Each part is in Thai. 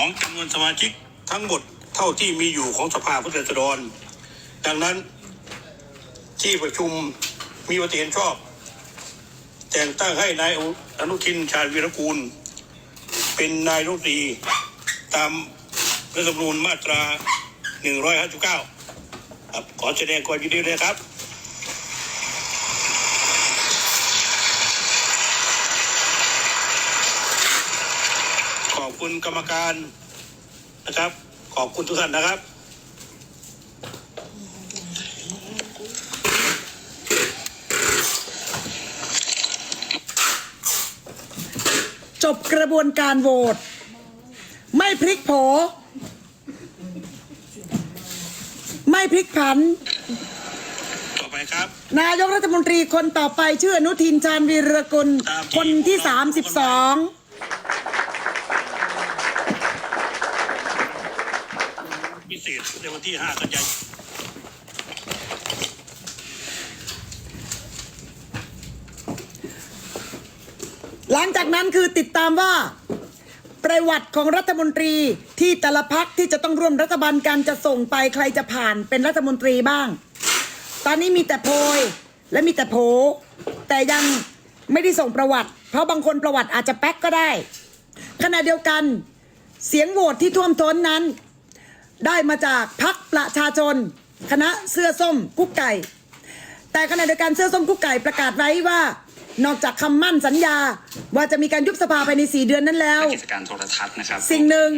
ของจำนวนสมาชิกทั้งหมดเท่าที่มีอยู่ของสภาผู้แทนราษฎร ดังนั้นที่ประชุมมีมติเห็นชอบ แต่งตั้งให้นายอนุทินชาญวีรกูล เป็นนายรัฐมนตรีตามรัฐธรรมนูญมาตรา 159 ครับขอแสดงความยินดีด้วยครับ อบคุณกรรมการนะครับ ขอบคุณทุกท่านนะครับ จบกระบวนการโหวตไม่พลิกโผ ไม่พลิกผัน ต่อไปครับ นายกรัฐมนตรีคนต่อไปชื่ออนุทินชาญวีรกุล ตามที่ คนที่ 32 พิเศษในวันที่ 5 กันยายนหลังจากนั้นคือติดตามว่า ประวัติของรัฐมนตรีที่แต่ละพักที่จะต้องร่วมรัฐบาลกันจะส่งไปใครจะผ่านเป็นรัฐมนตรีบ้าง ตอนนี้มีแต่โพยและมีแต่โผแต่ยังไม่ได้ส่งประวัติ เพราะบางคนประวัติอาจจะแป๊กก็ได้ขณะเดียวกัน เสียงโหวตที่ท่วมท้นนั้น ได้มาจากพักประชาชน คณะเสื้อส้มกุ๊กไก่ แต่ขณะเดียวกันเสื้อส้มกุ๊กไก่ประกาศไว้ว่า นอกจากคำมั่นสัญญาว่าจะมีการยุบสภาภายใน 4 เดือนนั้นแล้ว กิจการโทรทัศน์นะครับสิ่งหนึ่ง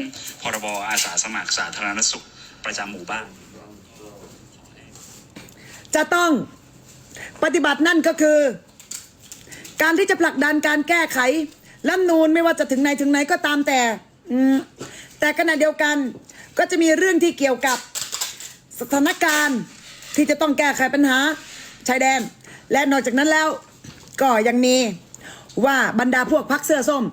พรบอาสาสมัครสาธารณสุขประจำหมู่บ้าน จะต้องปฏิบัตินั่นก็คือ การที่จะผลักดันการแก้ไขรัฐธรรมนูนไม่ว่าจะถึงไหนถึงไหนก็ตามแต่อืมแต่ขณะเดียวกัน ก็จะมีเรื่องที่เกี่ยวกับสถานการณ์ที่จะต้องแก้ไขปัญหาชายแดน และนอกจากนั้นแล้วก็ยังมีว่าบรรดาพวกพักเสื้อส้ม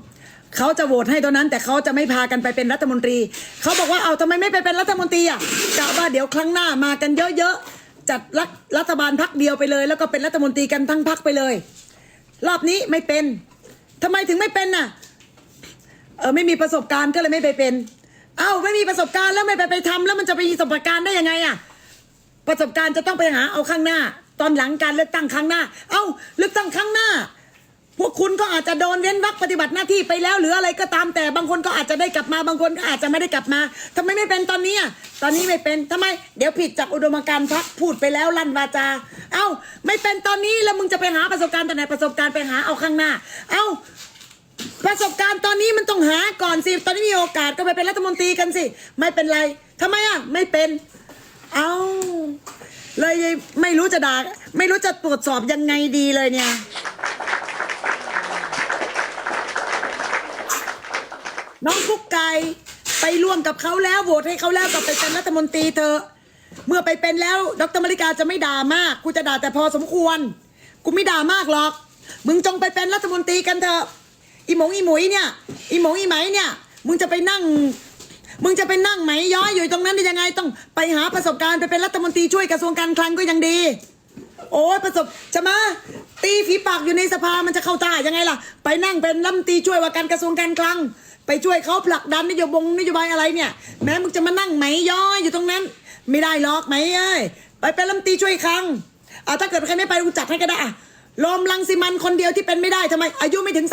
เขาจะโหวตให้ตัวนั้น แต่เขาจะไม่พากันไปเป็นรัฐมนตรี เขาบอกว่าเอาทำไมไม่ไปเป็นรัฐมนตรีอะกะว่าเดี๋ยวครั้งหน้ามากันเยอะๆจัดรัฐรัฐบาลพักเดียวไปเลย แล้วก็เป็นรัฐมนตรีกันทั้งพักไปเลย รอบนี้ไม่เป็นทำไมถึงไม่เป็นน่ะเออไม่มีประสบการณ์ก็เลยไม่ไปเป็น อ้าไม่มีประสบการณ์แล้วไม่ไปไปทำแล้วมันจะไปมีประสบการณ์ได้ยังไงอะประสบการณ์จะต้องไปหาเอาข้างหน้า ตอนหลังการเลือกตั้งครั้งหน้า เอ้าเลือกตั้งครั้งหน้า พวกคุณก็อาจจะโดนเว้นวรรคปฏิบัติหน้าที่ไปแล้ว หรืออะไรก็ตามแต่บางคนก็อาจจะได้กลับมาบางคนก็อาจจะไม่ได้กลับมาทำไมไม่เป็นตอนนี้อะตอนนี้ไม่เป็นทำไม เดี๋ยวผิดจากอุดมการณ์พักพูดไปแล้วลั่นวาจา เอ้า ไม่เป็นตอนนี้แล้วมึงจะไปหาประสบการณ์ตอนไหนประสบการณ์ไปหาเอาข้างหน้า เอ้า ประสบการณ์ตอนนี้มันต้องหาก่อนสิ ตอนนี้มีโอกาสก็ไปเป็นรัฐมนตรีกันสิ ไม่เป็นไรทำไมอะ ไม่เป็น เอาเลยไม่รู้จะด่าไม่รู้จะตรวจสอบยังไงดีเลยเนี่ย น้องกุ๊กไก่ไปร่วมกับเขาแล้วโหวตให้เขาแล้วก็ไปเป็นรัฐมนตรีเธอ เมื่อไปเป็นแล้ว ดรมริกาจะไม่ด่ามาก กูจะด่าแต่พอสมควร กูไม่ด่ามากหรอก มึงจงไปเป็นรัฐมนตรีกันเถอะ อีหมงอีหมุยเนี่ย อีหมงอีไหมเนี่ย มึงจะไปนั่ง มึงจะไปนั่งไหมย้อยอยู่ตรงนั้นได้ยังไงต้องไปหาประสบการณ์ไปเป็นรัฐมนตรีช่วยกระทรวงการคลังก็ยังดี โอ้ยประสบจะมาตีฝีปากอยู่ในสภามันจะเข้าท่ายังไงล่ะ ไปนั่งเป็นรัฐมนตรีช่วยว่าการกระทรวงการคลัง ไปช่วยเขาผลักดันนโยบงนโยบายอะไรเนี่ย แม้มึงจะมานั่งไหมย้อยอยู่ตรงนั้น ไม่ได้หรอกไหมเอ้ยไปเป็นรัฐมนตรีช่วยคลังอ่าถ้าเกิดใครไม่ไปกูจัดให้ก็ได้อะ ลมลังสิมันคนเดียวที่เป็นไม่ได้ทำไม อายุไม่ถึง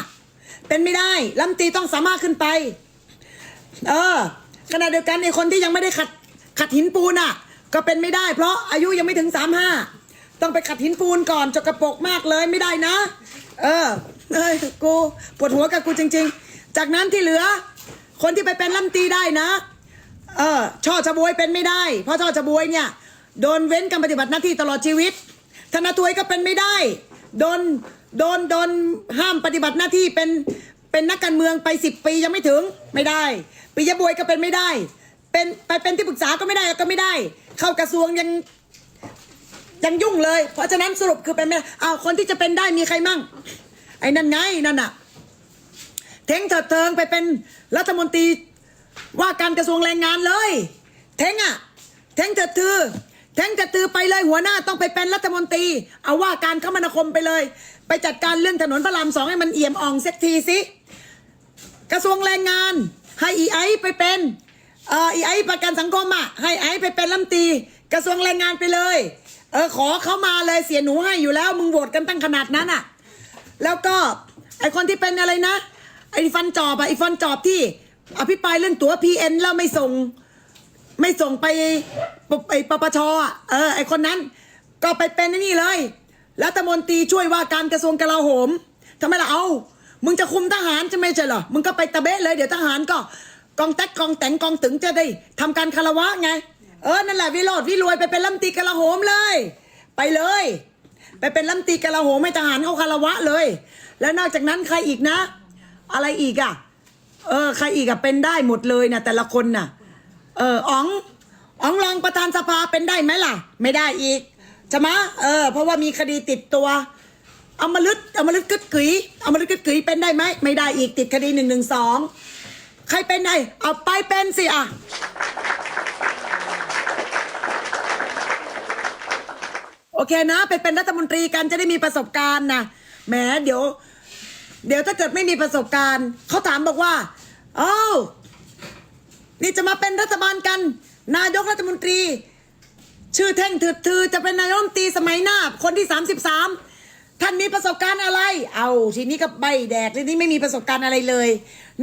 35เป็นไม่ได้รัมตีต้องสามารถขึ้นไป เออขณะเดียวกันไอ้คนที่ยังไม่ได้ขัดขัดหินปูนอะ ก็เป็นไม่ได้ เพราะอายุยังไม่ถึงสามห้าต้องไปขัดหินปูนก่อนจกกระปกมากเลยไม่ได้นะ เออเอ้ยกูปวดหัวกับกูจริง ๆ จากนั้นที่เหลือ คนที่ไปเป็นลำตีได้นะ เออช่อชะบวยเป็นไม่ได้ เพราะช่อชะบวยเนี่ยโดนเว้นการปฏิบัติหน้าที่ตลอดชีวิต ธนาทวยก็เป็นไม่ได้ โดนโดนโดนห้ามปฏิบัติหน้าที่เป็นเป็นนักการเมืองไปสิบปียังไม่ถึงไม่ได้ปิยบวยก็เป็นไม่ได้ เป็นไปเป็นที่ปรึกษาก็ไม่ได้ก็ไม่ได้ เข้ากระทรวงยังยังยุ่งเลย เพราะฉะนั้นสรุปคือเป็นไม่ได้อ้าคนที่จะเป็นได้มีใครมั่ง ไอ้นั่นไงนั่นน่ะเทงเถิดเทิงไปเป็นรัฐมนตรีว่าการกระทรวงแรงงานเลย เทงอะเทงเถิดเทือ เท้งเถิดทือไปเลยหัวหน้าต้องไปเป็นรัฐมนตรี เอาว่าการคมนาคมไปเลย ไปจัดการเรื่องถนนพระรามสองให้มันเอี่ยมอ่องเซ็กทีสิกระทรวงแรงงาน ให้อีไอไปเป็นเอ่ออีไอประกันสังคมอะให้ไอไปเป็นรัฐมนตรีกระทรวงแรงงานไปเลยเออขอเขามาเลยเสียหนูให้อยู่แล้ว มึงโหวตกันตั้งขนาดนั้นอะ แล้วก็ไอคนที่เป็นอะไรนะไอฟันจอบอะไอฟันจอบที่อภิปรายเรื่องตั๋วพีเอ็นแล้วไม่ส่ง ไม่ส่งไปปไอปปชอะเออไอคนนั้น ก็ไปเป็นนี่เลยรัฐมนตรีช่วยว่าการกระทรวงกลาโหมทำไมล่ะเอา มึงจะคุมทหารจะไม่ใช่เหรอมึงก็ไปตะเบะเลยเดี๋ยวทหารก็กองแต๊กกองแต่งกองตึงจะได้ทำการคารวะไง เออนั่นแหละวิโรดวิรวยไปเป็นรัฐมนตรีกลาโหมเลย ไปเลย ไปเป็นรัฐมนตรีกลาโหมให้ทหารเขาคารวะเลย แล้วนอกจากนั้นใครอีกนะ อะไรอีกอะ เออ ใครอีกอะเป็นได้หมดเลยนะแต่ละคนน่ะ เอออ๋องอ๋องรองประธานสภาเป็นได้ไหมล่ะ ไม่ได้อีกใช่ไหมะเออ เพราะว่ามีคดีติดตัวเอามาลึดเอามาลึดกึดกึ๋ยเอามาลึดกึดกึ๋ยเป็นได้ไหมไม่ได้อีกติดคดีหนึ่งหนึ่งสองใครเป็นได้เอาไปเป็นสิอะโอเคนะไปเป็นรัฐมนตรีกันจะได้มีประสบการณ์นะแหมเดี๋ยว เดี๋ยวถ้าเกิดไม่มีประสบการณ์เขาถามบอกว่า เอ้า นี่จะมาเป็นรัฐบาลกัน นายกรัฐมนตรี ชื่อแท่งถือถือจะเป็นนายกรัฐมนตรีสมัยหน้า คนที่ 33 ท่านมีประสบการณ์อะไร เอาทีนี้ก็ใบแดกทีนี้ไม่มีประสบการณ์อะไรเลย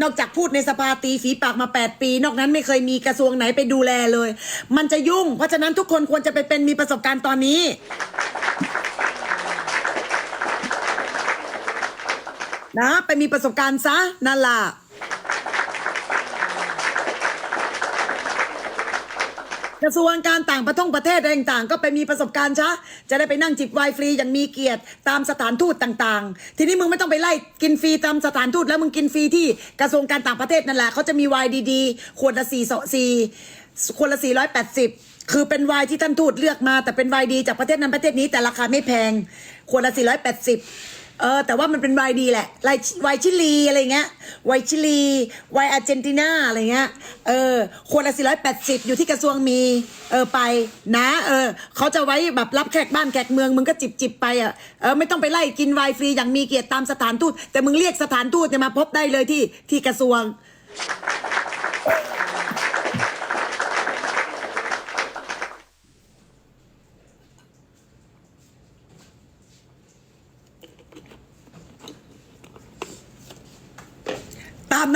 นอกจากพูดในสภาตีฝีปากมา 8 ปี นอกนั้นไม่เคยมีกระทรวงไหนไปดูแลเลย มันจะยุ่ง เพราะฉะนั้นทุกคนควรจะไปเป็นมีประสบการณ์ตอนนี้นะไปมีประสบการณ์ซะนั่นล่ะ กระทรวงการต่างประเทศประเทศอะไรต่างๆ ก็ไปมีประสบการณ์ซะจะได้ไปนั่งจิบไวน์ฟรีอย่างมีเกียรติตามสถานทูตต่างๆ ทีนี้มึงไม่ต้องไปไล่กินฟรีตามสถานทูตแล้วมึงกินฟรีที่กระทรวงการต่างประเทศนั่นแหละเขาจะมีไวน์ดีๆขวดละสี่สี่ขวดละสี่ร้อยแปดสิบคือเป็นไวน์ที่ท่านทูตเลือกมา แต่เป็นไวน์ดีจากประเทศนั้นประเทศนี้แต่ราคาไม่แพงขวดละสี่ร้อยแปดสิบ เออแต่ว่ามันเป็นไวน์ดีแหละไวน์ไวน์ชิลีอะไรเงี้ยไวน์ชิลีไวน์อาร์เจนตินาอะไรเงี้ยเออขวดละ480อยู่ที่กระทรวงมีเออไปนะเออเขาจะไว้แบบรับแขกบ้านแขกเมืองมึงก็จิบจิบไปอะเออไม่ต้องไปไล่กินไวน์ฟรีอย่างมีเกียรติตามสถานทูตแต่มึงเรียกสถานทูตเนี่ยมาพบได้เลยที่ที่กระทรวง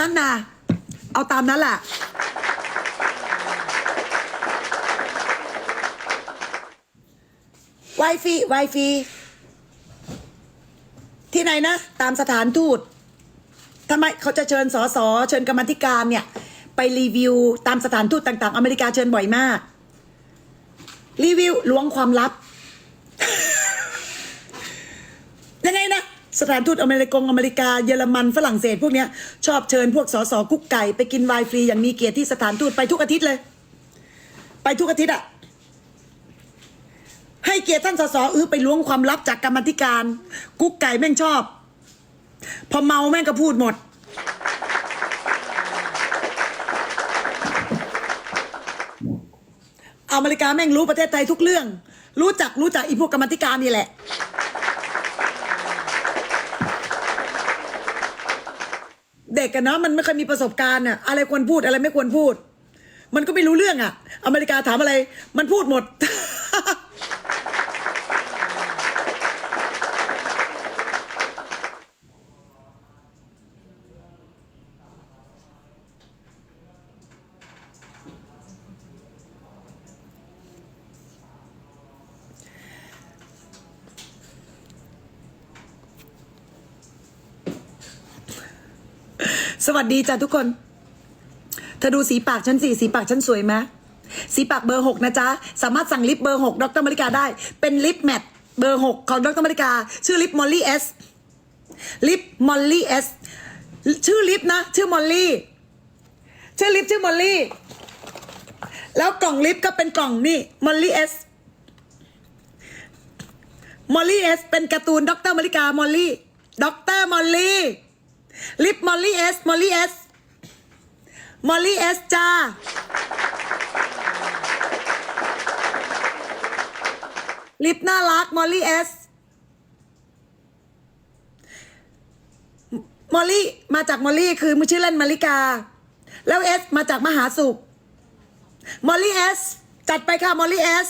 นั้นนะเอาตามนั้นแหละไวฟีไวฟีที่ไหนนะ ตามสถานทูตทำไมเขาจะเชิญสอสอเชิญกรรมธิการเนี่ย ไปรีวิวตามสถานทูตต่าง ๆ อเมริกาเชิญบ่อยมาก รีวิวล้วงความลับ ยังไงนะ สถานทูตอเมริกงอเมริกาเยอรมันฝรั่งเศส พวกเนี้ยชอบเชิญพวกสสกุ๊กไก่ไปกินไวน์ฟรีอย่างมีเกียรติที่สถานทูตไปทุกอาทิตย์เลย ไปทุกอาทิตย์อะให้เกียรติท่านสสอื้อไปล้วงความลับจากกรรมธิการ กุ๊กไก่แม่งชอบ พอเมาแม่งก็พูดหมด อเมริกาแม่งรู้ประเทศไทยทุกเรื่อง รู้จักรู้จักอีพวกกรรมธิการนี่แหละ ด็กกันเนาะมันไม่เคยมีประสบการณ์อะอะไรควรพูดอะไรไม่ควรพูด มันก็ไม่รู้เรื่องอะอเมริกาถามอะไร มันพูดหมด สวัสดีจ้ะทุกคน เธอดูสีปากฉันสิสีปากฉันสวยไหมสีปากเบอร์หกนะจ๊ะ สามารถสั่งลิปเบอร์หกดรมาริกาได้ เป็นลิปแมทเบอร์หกของดรมาริกา ชื่อลิปมอลลี่เอสลิปมอลลี่เอสชื่อลิปนะ ชื่อมอลลี่ ชื่อลิปชื่อมอลลี่ แล้วกล่องลิปก็เป็นกล่องนี่มอลลี่เอสมอลลี่เอสเป็นการ์ตูนดรมาริกามอลลี่ดรมอลลี่ ลิปมอลลี่เอสมอลลี่เอสมอลลี่เอสจ้า ลิปน่ารักมอลลี่เอสมอลลี่มาจากมอลลี่คือมือชื่อเล่นมาริกา แล้วเอสมาจากมหาสุขมอลลี่เอสจัดไปค่ะมอลลี่เอส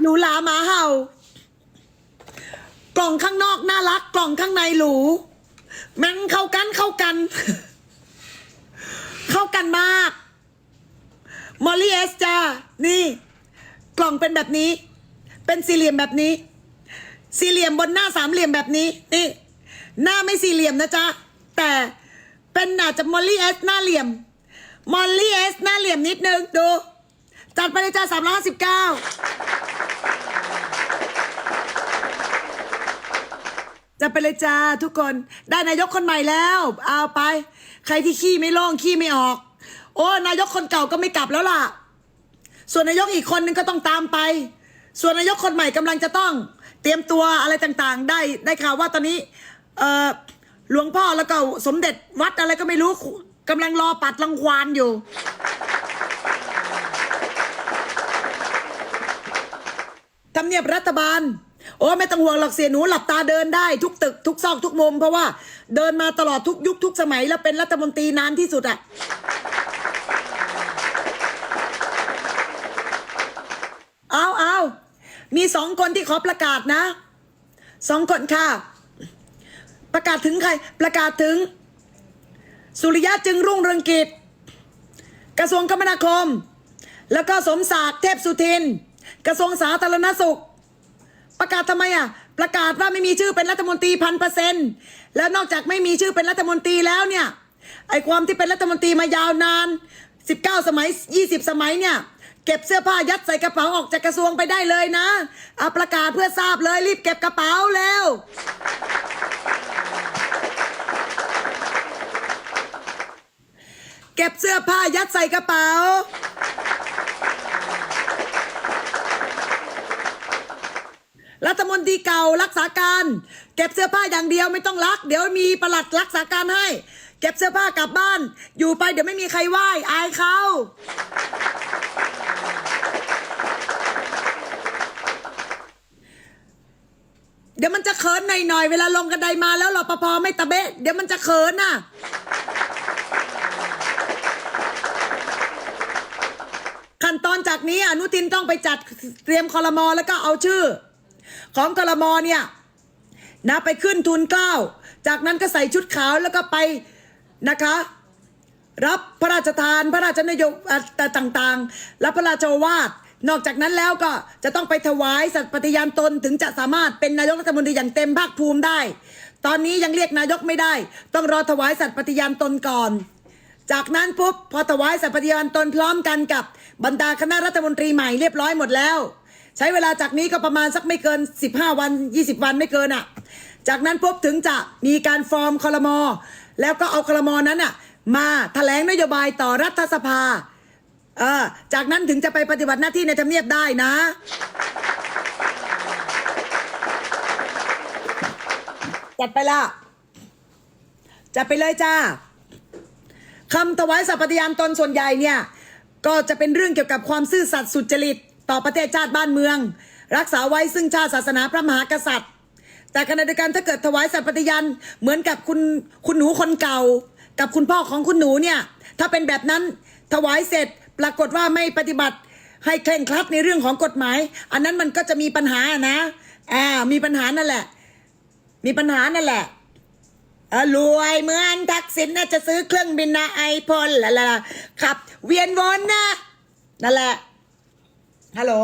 หนูหลาหมาเห่า กล่องข้างนอกน่ารัก กล่องข้างในหรูแมันเข้ากันเข้ากัน เข้ากันมากมอลลี่เอสจ้านี่ กล่องเป็นแบบนี้ เป็นสี่เหลี่ยมแบบนี้ สี่เหลี่ยมบนหน้าสามเหลี่ยมแบบนี้นี่ หน้าไม่สี่เหลี่ยมนะจ๊ะแต่เป็นอาจจะมอลลี่เอสหน้าเหลี่ยมมอลลี่เอสหน้าเหลี่ยมนิดนึงดู จัดไปเลยจ้าสามร้อยสิบเก้า จะไปเลยจ้าทุกคนได้นายกคนใหม่แล้ว เอาไป ใครที่ขี้ไม่โล่งขี้ไม่ออก โอ้นายกคนเก่าก็ไม่กลับแล้วล่ะ ส่วนนายกอีกคนนึงก็ต้องตามไป ส่วนนายกคนใหม่กำลังจะต้อง เตรียมตัวอะไรต่างๆ ได้ได้ข่าวว่าตอนนี้เออหลวงพ่อแล้วก็สมเด็จวัดอะไรก็ไม่รู้กำลังรอปัดรังควานอยู่ทำเนียบรัฐบาล โอ้ไม่ต้องห่วงหรอกเสียหนูหลับตาเดินได้ทุกตึกทุกซอกทุกมุม เพราะว่าเดินมาตลอดทุกยุคทุกสมัย แล้วเป็นรัฐมนตรีนานที่สุดอะเอาเอามีสองคนที่ขอประกาศนะสองคนค่ะ ประกาศถึงใคร ประกาศถึง สุริยะจึงรุ่งเรืองกิจ กระทรวงคมนาคม แล้วก็สมศักดิ์เทพสุทิน กระทรวงสาธารณสุข ประกาศทำไมอะ ประกาศว่าไม่มีชื่อเป็นรัฐมนตรีพันเปอร์เซ็นต์แล้วนอกจากไม่มีชื่อเป็นรัฐมนตรีแล้วเนี่ยไอความที่เป็นรัฐมนตรีมายาวนาน 19 สมัย 20 สมัยเนี่ยเก็บเสื้อผ้ายัดใส่กระเป๋าออกจากกระทรวงไปได้เลยนะเอาประกาศเพื่อทราบเลยรีบเก็บกระเป๋าแล้วเก็บเสื้อผ้ายัดใส่กระเป๋า รัฐมนตรีเก่ารักษาการ เก็บเสื้อผ้าอย่างเดียวไม่ต้องรัก เดี๋ยวมีประหลัดรักษาการให้ เก็บเสื้อผ้ากลับบ้าน อยู่ไปเดี๋ยวไม่มีใครไหว้อายเขาเดี๋ยวมันจะเขินหน่อยๆเวลาลงกระไดมาแล้วรปภไม่ตะเบะเดี๋ยวมันจะเขินน่ะขั้นตอนจากนี้อนุทินต้องไปจัดเตรียมคอรมอแล้วก็เอาชื่อ ของคอรมอเนี่ยนะไปขึ้นทุนเกล้า จากนั้นก็ใส่ชุดขาวแล้วก็ไปนะคะ รับพระราชทานพระราชนโยบายต่างๆ รับพระราชโอวาทนอกจากนั้นแล้วก็จะต้องไปถวายสัตย์ปฏิญาณตนถึงจะสามารถเป็นนายกรัฐมนตรีอย่างเต็มภาคภูมิได้ ตอนนี้ยังเรียกนายกไม่ได้ ต้องรอถวายสัตย์ปฏิญาณตนก่อน จากนั้นปุ๊บพอถวายสัตย์ปฏิญาณตนพร้อมกันกับบรรดาคณะรัฐมนตรีใหม่เรียบร้อยหมดแล้ว ใช้เวลาจากนี้ก็ประมาณสักไม่เกิน 15 วัน 20 วันไม่เกินอะ จากนั้นปุ๊บถึงจะมีการฟอร์มคอรมอแล้วก็เอาคอรมอนั้นอะ มาแถลงนโยบายต่อรัฐสภาเออจากนั้นถึงจะไปปฏิบัติหน้าที่ในทำเนียบได้นะ จัดไปละจัดไปเลยจ้าคำถวายสัพพิยานตนส่วนใหญ่เนี่ย ก็จะเป็นเรื่องเกี่ยวกับความซื่อสัตย์สุจริต ต่อประเทศชาติบ้านเมือง รักษาไว้ซึ่งชาติศาสนาพระมหากษัตริย์ แต่ขณะเดียวกันถ้าเกิดถวายสัพพติยานเหมือนกับคุณคุณหนูคนเก่า กับคุณพ่อของคุณหนูเนี่ยถ้าเป็นแบบนั้นถวายเสร็จปรากฏว่าไม่ปฏิบัติให้เคร่งครัดในเรื่องของกฎหมาย อันนั้นมันก็จะมีปัญหานะอ่ามีปัญหานั่นแหละ มีปัญหานั่นแหละเออรวยเหมือนทักษิณน่ะจะซื้อเครื่องบินนะไอพลละละขับ เวียนวนนะนั่นแหละ ฮัลโหล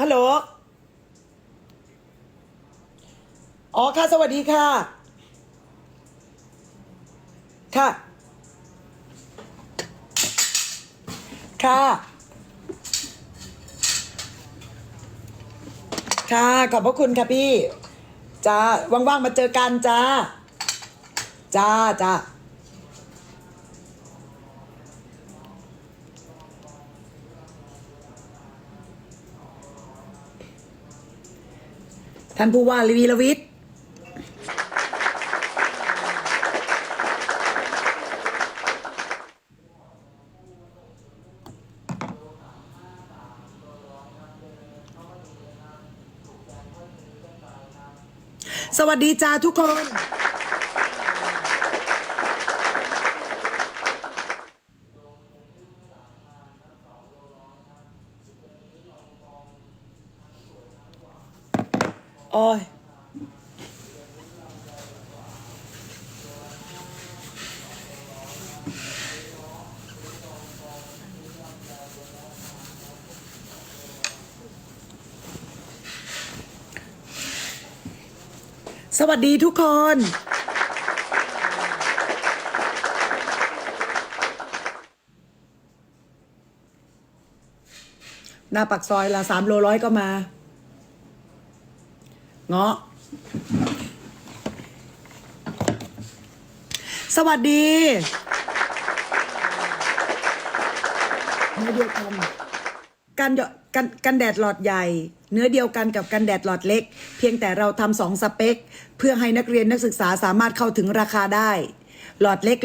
ฮัลโหล อ๋อค่ะ สวัสดีค่ะ ค่ะ ค่ะ ค่ะ ขอบพระคุณค่ะพี่ จ้า ว่างๆ มาเจอกันจ้า จ้าจ้า ท่านผู้ว่าลีวีรวิทย์สวัสดีจ้าทุกคน อ้ยสวัสดีทุกคน หน้าปักซอยละสามโลร้อยก็มา เงาะ สวัสดีเนื้อเดียวกันกันหยอกันกันแดดหลอดใหญ่ เนื้อเดียวกันกับกันแดดหลอดเล็ก เพียงแต่เราทำสองสเปค เพื่อให้นักเรียนนักศึกษาสามารถเข้าถึงราคาได้ หลอดเล็ก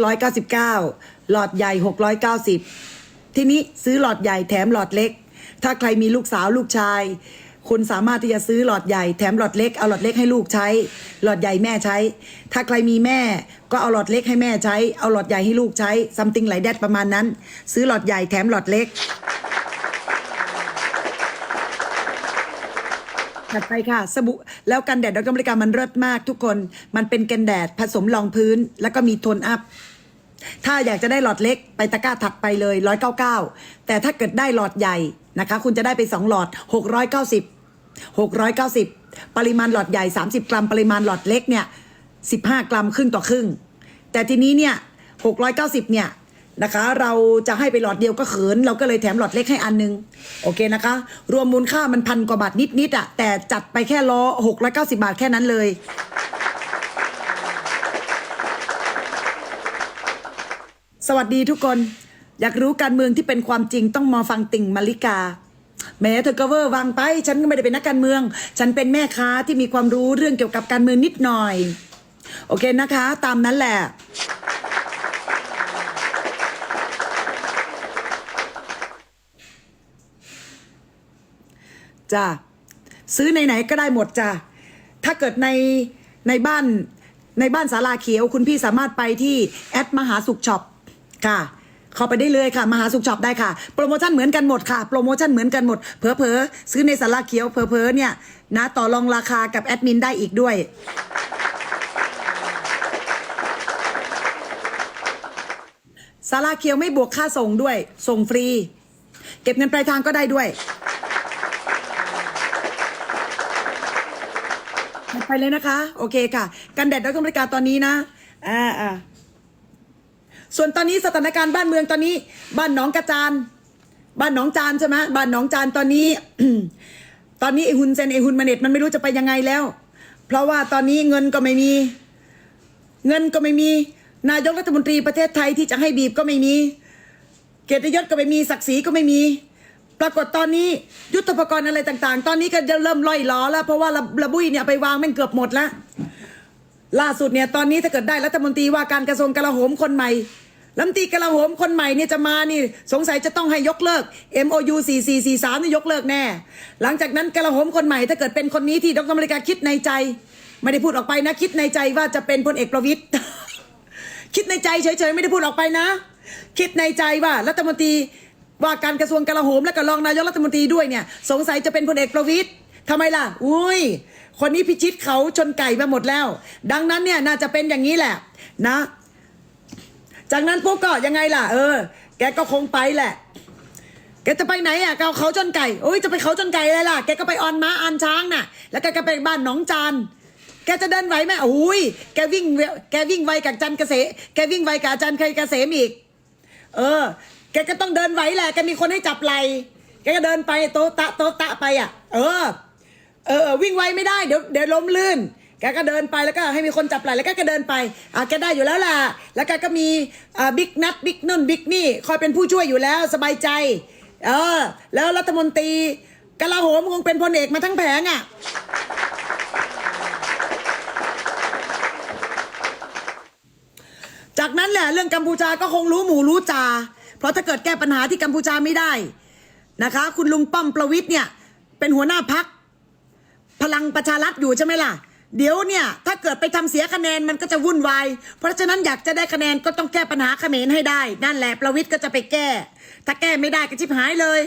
199 หลอดใหญ่ 690 ทีนี้ซื้อหลอดใหญ่แถมหลอดเล็ก ถ้าใครมีลูกสาวลูกชาย คุณสามารถที่จะซื้อหลอดใหญ่แถมหลอดเล็กเอาหลอดเล็กให้ลูกใช้ หลอดใหญ่แม่ใช้ ถ้าใครมีแม่ก็เอาหลอดเล็กให้แม่ใช้ เอาหลอดใหญ่ให้ลูกใช้ something ไหลแดดประมาณนั้น ซื้อหลอดใหญ่แถมหลอดเล็กถัดไปค่ะสบู่แล้วกันแดดดรอเมริกามันเลิศมากทุกคน มันเป็นกันแดดผสมรองพื้น แล้วก็มีโทนอัพ ถ้าอยากจะได้หลอดเล็กไปตะกร้าถัดไปเลย 199 แต่ถ้าเกิดได้หลอดใหญ่นะคะ คุณจะได้ไป 2 หลอด 690 690 ปริมาณหลอดใหญ่ 30 กรัม ปริมาณหลอดเล็กเนี่ย15 กรัมครึ่งต่อครึ่ง แต่ทีนี้เนี่ย690 เนี่ยนะคะ เราจะให้ไปหลอดเดียวก็เขิน เราก็เลยแถมหลอดเล็กให้อันนึง โอเคนะคะ รวมมูลค่ามันพันกว่าบาทนิดๆอะ่ะแต่จัดไปแค่ล้อ690 บาทแค่นั้นเลยสวัสดีทุกคน อยากรู้การเมืองที่เป็นความจริงต้องมาฟังติ่งมาริกา แม้เธอก็เวอร์วางไป ฉันก็ไม่ได้เป็นนักการเมือง ฉันเป็นแม่ค้าที่มีความรู้เรื่องเกี่ยวกับการเมืองนิดหน่อย โอเคนะคะ ตามนั้นแหละจ้ะซื้อไหนๆก็ได้หมดจ้ะถ้าเกิดในในบ้านในบ้านสาราเขียว คุณพี่สามารถไปที่แอดมหาสุขช็อปค่ะ เข้าไปได้เลยค่ะ มหาสุขช็อปได้ค่ะ โปรโมชั่นเหมือนกันหมดค่ะ โปรโมชั่นเหมือนกันหมดเผลอซื้อในสาราเขียวเผลอเนี่ยนะต่อรองราคากับแอดมินได้อีกด้วยสาราเขียวไม่บวกค่าส่งด้วย ส่งฟรี เก็บเงินปลายทางก็ได้ด้วย ไปเลยนะคะ โอเคค่ะ กันแดดดรบริการตอนนี้นะ อ่าอ่า ส่วนตอนนี้สถานการณ์บ้านเมืองตอนนี้ บ้านหนองกระจานบ้านหนองจานใช่ไหมบ้านหนองจานตอนนี้ ตอนนี้ไอฮุนเซนไอฮุนมาเน็ตมันไม่รู้จะไปยังไงแล้ว เพราะว่าตอนนี้เงินก็ไม่มี เงินก็ไม่มี นายกรัฐมนตรีประเทศไทยที่จะให้บีบก็ไม่มี เกียรติยศก็ไม่มีศักดิ์ศรีก็ไม่มี ปรากฏตอนนี้ยุทธปกรณ์อะไรต่างๆ ตอนนี้ก็จะเริ่มล่อยล้อแล้ว เพราะว่าระระบุยเนี่ยไปวางม่งเกือบหมดแล้วล่าสุดเนี่ยตอนนี้ถ้าเกิดได้รัฐมนตรีว่าการกระทรวงกลาโหมคนใหม่ รัมตีกลาโหมคนใหม่เนี่ยจะมานี่สงสัยจะต้องให้ยกเลิก MOU 4443นี่ยกเลิกแน่ หลังจากนั้นกลาโหมคนใหม่ถ้าเกิดเป็นคนนี้ที่ดรอเมริกาคิดในใจ ไม่ได้พูดออกไปนะ คิดในใจว่าจะเป็นพลเอกประวิตยคิดในใจเฉยๆไม่ได้พูดออกไปนะ คิดในใจว่ารัฐมนตรีว่าการกระทรวงกลาโหมและก็รองนายกรัฐมนตรีด้วยเนี่ย สงสัยจะเป็นพลเอกประวิตยทำไมล่ะ อุ้ย คนนี้พิชิตเขาชนไก่มาหมดแล้ว ดังนั้นเนี่ยน่าจะเป็นอย่างนี้แหละ นะ จากนั้นปุ๊บก็ยังไงล่ะ เออ แกก็คงไปแหละ แกจะไปไหนอะเกาเขาจนไก่โอ้ยจะไปเขาจนไก่อะไรล่ะ แกก็ไปออนม้าอานช้างน่ะ แล้วแกก็ไปบ้านหนองจานแกจะเดินไหวไหมโอ้ย แกวิ่ง แกวิ่งไวกับจันเกษมแกวิ่งไวกับอาจันเคยเกษมอีก เออ แกก็ต้องเดินไหวแหละ แกมีคนให้จับไหลแกก็เดินไปโตะตะโตตะไปอะ เออ เออ วิ่งไวไม่ได้ เดี๋ยวเดี๋ยวล้มลื่น แกก็เดินไปแล้วก็ให้มีคนจับไหล่แล้วแกก็เดินไปอะแกได้อยู่แล้วล่ะ แล้วแกก็มีอ่าบิ๊กนัทบิ๊กนุ่นบิ๊กนี่คอยเป็นผู้ช่วยอยู่แล้วสบายใจ เออ แล้วรัฐมนตรีกลาโหมคงเป็นพลเอกมาทั้งแผงอะจากนั้นแหละเรื่องกัมพูชาก็คงรู้หมู่รู้จา เพราะถ้าเกิดแก้ปัญหาที่กัมพูชาไม่ได้นะคะ คุณลุงป้อมประวิทย์เนี่ย เป็นหัวหน้าพักพลังประชารัฐอยู่ใช่ไหมล่ะ เดี๋ยวเนี่ยถ้าเกิดไปทำเสียคะแนนมันก็จะวุ่นวาย เพราะฉะนั้นอยากจะได้คะแนนก็ต้องแก้ปัญหาเขมรให้ได้ นั่นแหละประวิทย์ก็จะไปแก้ ถ้าแก้ไม่ได้ก็ชิบหายเลย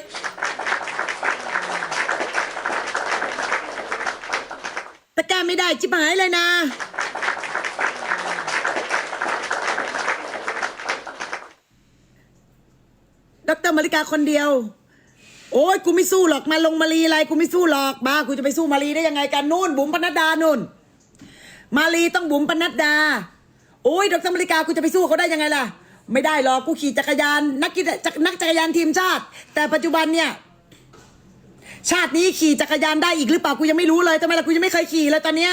ถ้าแก้ไม่ได้ชิบหายเลยนะ ดรมาริกาคนเดียว โอ้ยกูไม่สู้หรอกมาลงมาลีอะไรกูไม่สู้หรอกบ้ากูจะไปสู้มาลีได้ยังไงกันนู่นบุ๋มปนัดดานู่น มาลีต้องบุ๋มปนัดดา โอ้ยดอกสมาริกากูจะไปสู้เขาได้ยังไงล่ะ ไม่ได้หรอกกูขี่จักรยาน นักกีฬาจักนักจักรยานทีมชาติ แต่ปัจจุบันเนี่ยชาตินี้ขี่จักรยานได้อีกหรือเปล่ากูยังไม่รู้เลยทำไมล่ะกูยังไม่เคยขี่เลยตอนเนี้ย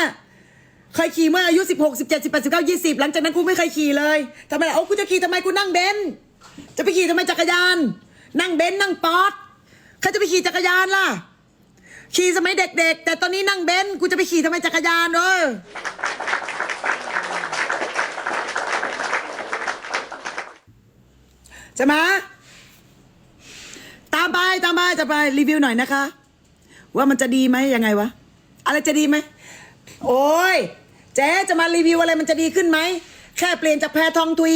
เคยขี่เมื่ออายุสิบหกสิบเจ็ดสิบแปดสิบเก้ายี่สิบหลังจากนั้นกูไม่เคยขี่เลยทำไมล่ะโอ้กูจะขี่ทำไมกูนั่งเบนซ์จะไปขี่ทำไมจักรยาน นั่งเบนซ์นั่งป๊อต ครจะไปขี่จักรยานล่ะ ขี่สมัยเด็ก ๆ แต่ตอนนี้นั่งเบนซ์กูจะไปขี่ทำไมจักรยานเออใช่ไหมตามไปตามไปจะไปรีวิวหน่อยนะคะ ว่ามันจะดีไหมยังไงวะ อะไรจะดีไหม โอ้ยเจ๊จะมารีวิวอะไรมันจะดีขึ้นไหม แค่เปลี่ยนจากแพทองทุย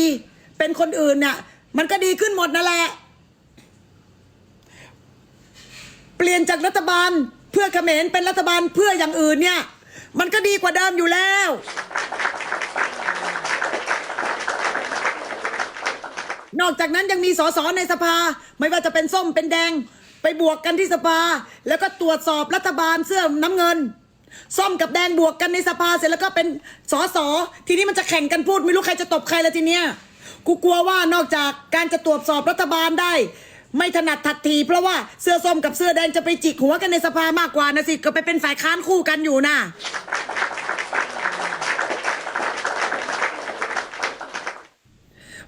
เป็นคนอื่นเนี่ยมันก็ดีขึ้นหมดนั่นแหละ เปลี่ยนจากรัฐบาลเพื่อเขมรเป็นรัฐบาลเพื่ออย่างอื่นเนี่ย มันก็ดีกว่าเดิมอยู่แล้ว นอกจากนั้นยังมีสสในสภา ไม่ว่าจะเป็นส้มเป็นแดง ไปบวกกันที่สภา แล้วก็ตรวจสอบรัฐบาลเสื้อน้ำเงิน ส้มกับแดงบวกกันในสภาเสร็จแล้วก็เป็นสสทีนี้มันจะแข่งกันพูดไม่รู้ใครจะตบใครแล้วทีเนี้ยกูกลัวว่านอกจากการจะตรวจสอบรัฐบาลได้ ไม่ถนัดทัดที เพราะว่าเสื้อส้มกับเสื้อแดงจะไปจิกหัวกันในสภามากกว่านะสิก็ไปเป็นฝ่ายค้านคู่กันอยู่นะ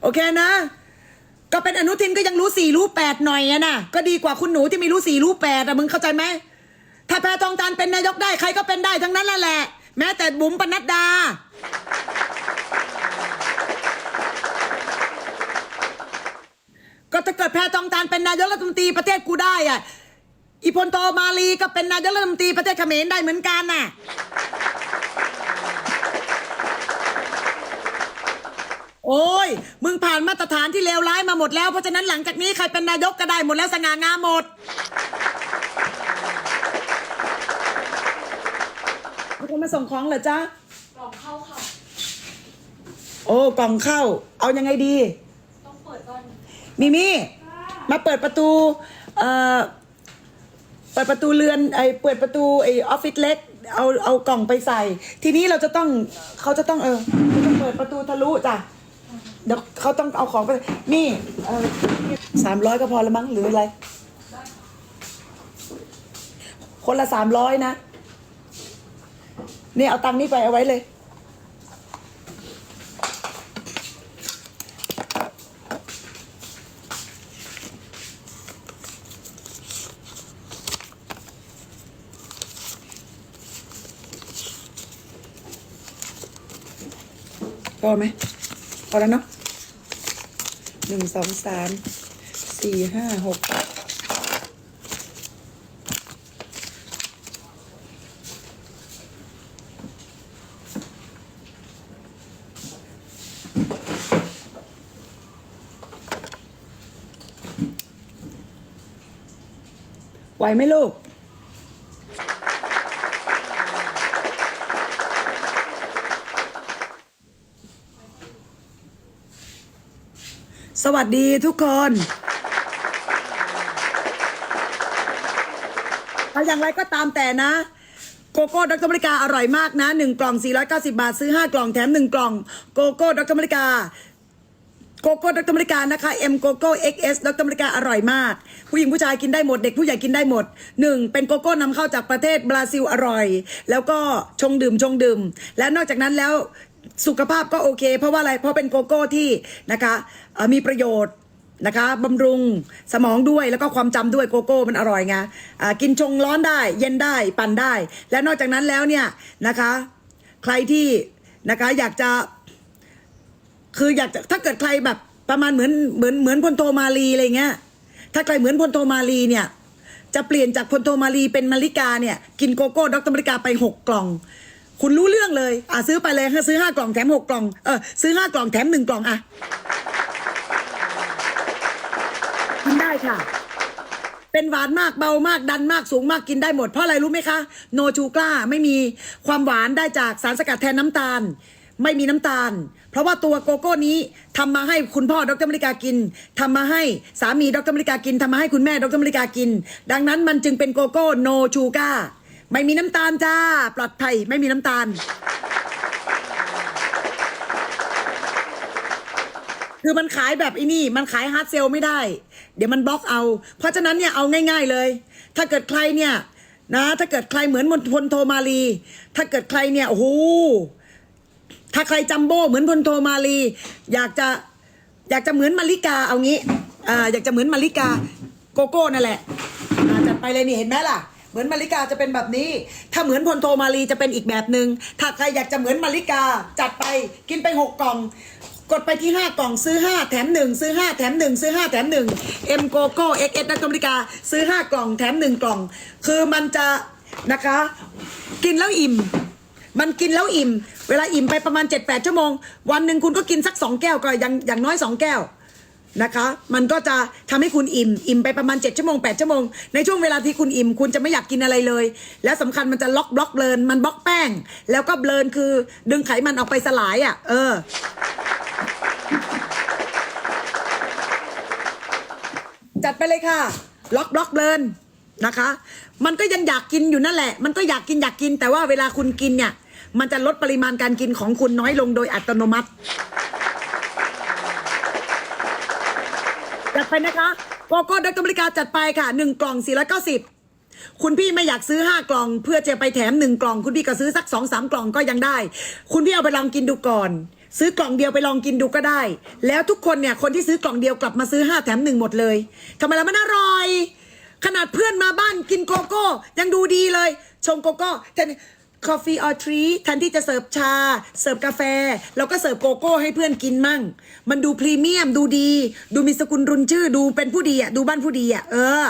โอเคนะ ก็เป็นอนุทินก็ยังรู้สี่รู้แปดหน่อยอะนะก็ดีกว่าคุณหนูที่ไม่รู้สี่รู้แปดอะมึงเข้าใจไหมถ้าแพทองทานเป็นนายกได้ใครก็เป็นได้ทั้งนั้นแหละแม้แต่บุ๋มปนัดดา ก็ถ้าเกิดแพทองทานเป็นนายกรัฐมนตรีประเทศกูได้อะอีพลโตมาลีก็เป็นนายกรัฐมนตรีประเทศเขมรได้เหมือนกันน่ะโอ้ย มึงผ่านมาตรฐานที่เลวร้ายมาหมดแล้ว เพราะฉะนั้นหลังจากนี้ใครเป็นนายกก็ได้หมดแล้วสง่างามหมดมีคนมาส่งของเหรอจ๊ะ กล่องเข้าค่ะ โอ้ กล่องเข้า เอายังไงดี ต้องเปิดก่อน มิมี่มาเปิดประตูเอ่อเปิดประตูเรือนไอเปิดประตูไอออฟฟิศเล็กเอาเอากล่องไปใส่ ทีนี้เราจะต้องเขาจะต้องเออเขาจะเปิดประตูทะลุจ้ะเดี๋ยวเขาต้องเอาของไปนี่เออสามร้อยก็พอละมั้งหรืออะไร คนละสามร้อยนะ นี่เอาตังค์นี่ไปเอาไว้เลย พอไหมพอแล้วเนาะหนึ่งสองสามสี่ห้าหกไหวไหมลูก วัสดีทุกคนเอาอย่างไรก็ตามแต่นะ โกโก้ดรมริกาอร่อยมากนะหนึ่งกล่อง 490 บาท ซื้อ 5 กล่องแถม 1 กล่อง โกโก้ดรมริกาโกโก้ดรมริกานะคะ M โกโก้ XS ดรมริกาอร่อยมาก ผู้หญิงผู้ชายกินได้หมดเด็กผู้ใหญ่กินได้หมดหนึ่งเป็นโกโก้นำเข้าจากประเทศบราซิลอร่อย แล้วก็ชงดื่มชงดื่ม และนอกจากนั้นแล้ว สุขภาพก็โอเค เพราะว่าอะไรเพราะเป็นโกโก้ที่นะคะมีประโยชน์นะคะบำรุงสมองด้วยแล้วก็ความจำด้วยโกโก้มันอร่อยไงกินชงร้อนได้ เย็นได้ปั่นได้ และนอกจากนั้นแล้วเนี่ยนะคะ ใครที่นะคะอยากจะ คืออยากจะถ้าเกิดใครแบบประมาณเหมือนเหมือนเหมือนพลโทมาลีอะไรเงี้ยถ้าใครเหมือนพลโทมาลีเนี่ยจะเปลี่ยนจากพลโทมาลีเป็นมาริกาเนี่ยกินโกโก้ดรมาริกาไปหกกล่อง คุณรู้เรื่องเลย อะซื้อไปเลยซื้อห้ากล่องแถมหกกล่อง เออซื้อห้ากล่องแถมหนึ่งกล่องอะกินได้ค่ะ เป็นหวานมากเบามากดันมากสูงมากกินได้หมดเพราะอะไรรู้ไหมคะ โนชูกล้าไม่มีความหวานได้จากสารสกัดแทนน้ำตาล ไม่มีน้ำตาล เพราะว่าตัวโกโก้นี้ทำมาให้คุณพ่อดรมริกากินทำมาให้สามีดรมริกากินทำมาให้คุณแม่ดรมริกากิน ดังนั้นมันจึงเป็นโกโก้โนชูกล้า ไม่มีน้ำตาลจ้า ปลอดภัยไม่มีน้ำตาล คือมันขายแบบไอ้นี่ มันขายฮาร์ดเซลไม่ได้ เดี๋ยวมันบล็อกเอา เพราะฉะนั้นเนี่ยเอาง่าย ๆเลย ถ้าเกิดใครเนี่ยนะถ้าเกิดใครเหมือนมณฑลโทมาลี ถ้าเกิดใครเนี่ยโอ้โหถ้าใครจัมโบ้เหมือนพลโทมาลี อยากจะอยากจะเหมือนมาริกาเอางี้อ่าอยากจะเหมือนมาริกาโกโก้นั่นแหละจัดไปเลยนี่เห็นไหมล่ะ เหมือนมาริกาจะเป็นแบบนี้ ถ้าเหมือนพลโทมาลีจะเป็นอีกแบบหนึ่งถ้าใครอยากจะเหมือนมาริกาจัดไปกินไปหกกล่อง กดไปที่ 5 กล่องซื้อ 5 แถม 1 ซื้อ 5 แถม 1 ซื้อ 5 แถม1 M g o g o X S นักอเมริกาซื้อ 5 กล่องแถม 1 กล่อง คือมันจะนะคะ กินแล้วอิ่มมันกินแล้วอิ่ม เวลาอิ่มไปประมาณ 7-8 ชั่วโมง วันหนึ่งคุณก็กินสัก 2 แก้วก็อย่างอย่างน้อย 2 แก้ว นะคะ มันก็จะทำให้คุณอิ่ม อิ่มไปประมาณ7ชั่วโมง8ชั่วโมง ในช่วงเวลาที่คุณอิ่ม คุณจะไม่อยากกินอะไรเลย แล้วสำคัญมันจะล็อกบล็อกเบลนมันบล็อกแป้ง แล้วก็เบลนคือ ดึงไขมันออกไปสลายอะ เออ จัดไปเลยค่ะ ล็อกบล็อกเบิร์นนะคะ มันก็ยังอยากกินอยู่นั่นแหละ มันก็อยากกินอยากกิน แต่ว่าเวลาคุณกินเนี่ย มันจะลดปริมาณการกินของคุณน้อยลงโดยอัตโนมัติ จัดไปนะคะโกโก้ดักอเมริกาจัดไปค่ะหนึ่งกล่องสี่ร้อยเก้าสิบคุณพี่ไม่อยากซื้อห้ากล่อง เพื่อจะไปแถมหนึ่งกล่อง คุณพี่ก็ซื้อสักสองสามกล่องก็ยังได้ คุณพี่เอาไปลองกินดูก่อน ซื้อกล่องเดียวไปลองกินดูก็ได้ แล้วทุกคนเนี่ยคนที่ซื้อกล่องเดียวกลับมาซื้อห้าแถมหนึ่งหมดเลยทำไมล่ะมันอร่อย ขนาดเพื่อนมาบ้านกินโกโก้ ยังดูดีเลย ชงโกโก้แต่ ทน coffee or tea แทนที่จะเสิร์ฟชา เสิร์ฟกาแฟ แล้วก็เสิร์ฟโกโก้ให้เพื่อนกินมั่ง มันดูพรีเมียมดูดี ดูมีสกุลรุนชื่อดูเป็นผู้ดีอะ ดูบ้านผู้ดีอะ เออ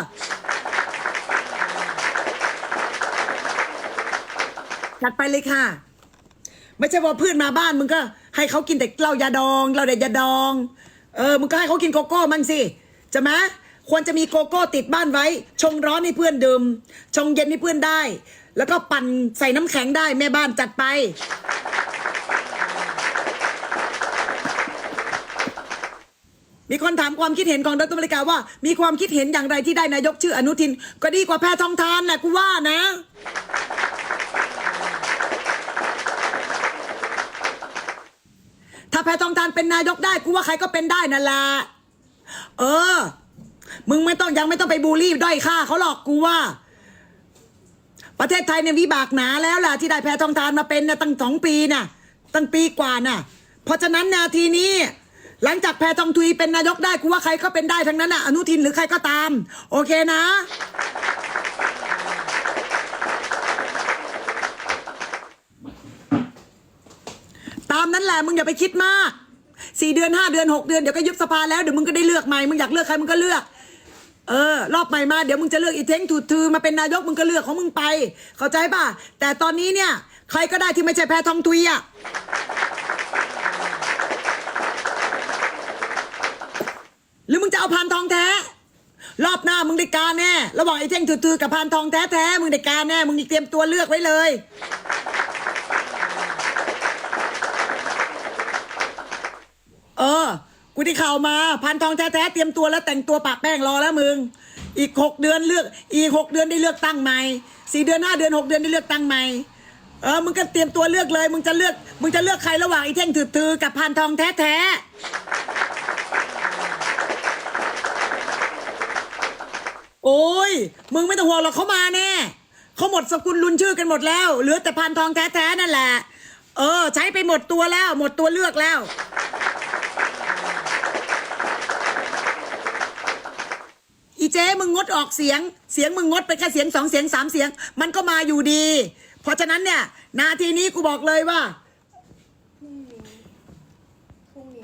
จัดไปเลยค่ะ ไม่ใช่ว่าเพื่อนมาบ้านมึงก็ ให้เขากินแต่เหล้ายาดองเหล้าเด็ดยาดอง เออมึงก็ให้เขากินโกโก้มั่งสิจะไหมควรจะมีโกโก้ติดบ้านไว้ ชงร้อนให้เพื่อนดื่มชงเย็นให้เพื่อนได้ แล้วก็ปั่นใส่น้ำแข็งได้แม่บ้านจัดไป มีคนถามความคิดเห็นของดรมริกาว่า มีความคิดเห็นอย่างไรที่ได้นายกชื่ออนุทิน ก็ดีกว่าแพทองทานแหละกูว่านะถ้าแพทองทานเป็นนายกได้กูว่าใครก็เป็นได้นั่นแหละเออ มึงไม่ต้องยังไม่ต้องไปบูลลี่ด้อยค่าเขาหรอกกูว่า ประเทศไทยเนี่ยวิบากหนาแล้วล่ะที่ได้แพทองทานมาเป็นนี่ยตั้งสองปีน่ะ ตั้งปีกว่าน่ะ เพราะฉะนั้นนาทีนี้ หลังจากแพทองทุยเป็นนายกได้กูว่าใครก็เป็นได้ทั้งนั้นน่ะอนุทินหรือใครก็ตาม โอเคนะ ตามนั้นแหละมึงอย่าไปคิดมากสี่เดือนห้าเดือนหกเดือนเดี๋ยวก็ยุบสภาแล้วเดี๋ยวมึงก็ได้เลือกใหม่มึงอยากเลือกใครมึงก็เลือก เออ รอบใหม่มาเดี๋ยวมึงจะเลือกอีเท้งถูดทือมาเป็นนายกมึงก็เลือกของมึงไป เข้าใจป่ะ แต่ตอนนี้เนี่ย ใครก็ได้ที่ไม่ใช่แพทองทุยอะหรือมึงจะเอาพานทองแท้ รอบหน้ามึงได้การแน่ ระหว่างไอ้เท่งถูดทือกับพานทองแท้แท้ๆมึงได้การแน่ มึงเตรียมตัวเลือกไว้เลย เออูที่ข่าวมาพันทองแท้ๆเตรียมตัวแล้วแต่งตัวปากแป้งรอแล้วมึง อีกหกเดือนเลือก อีกหกเดือนได้เลือกตั้งใหม่สี่เดือนห้าเดือนหกเดือนได้เลือกตั้งใหม่เออมึงก็เตรียมตัวเลือกเลย มึงจะเลือก มึงจะเลือกใครระหว่างไอ้เท่งถือๆกับพันทองแท้ๆโอ้ยมึงไม่ต้องห่วงหรอกเขามาแน่เขาหมดสกุลรุนชื่อกันหมดแล้วเหลือแต่พันทองแท้ๆนั่นแหละ เออ ใช้ไปหมดตัวแล้ว หมดตัวเลือกแล้ว อีเจ๊มึงงดออกเสียง เสียงมึงงดไปแค่เสียงสองเสียงสามเสียง มันก็มาอยู่ดี เพราะฉะนั้นเนี่ย นาทีนี้กูบอกเลยว่า พรุ่งนี้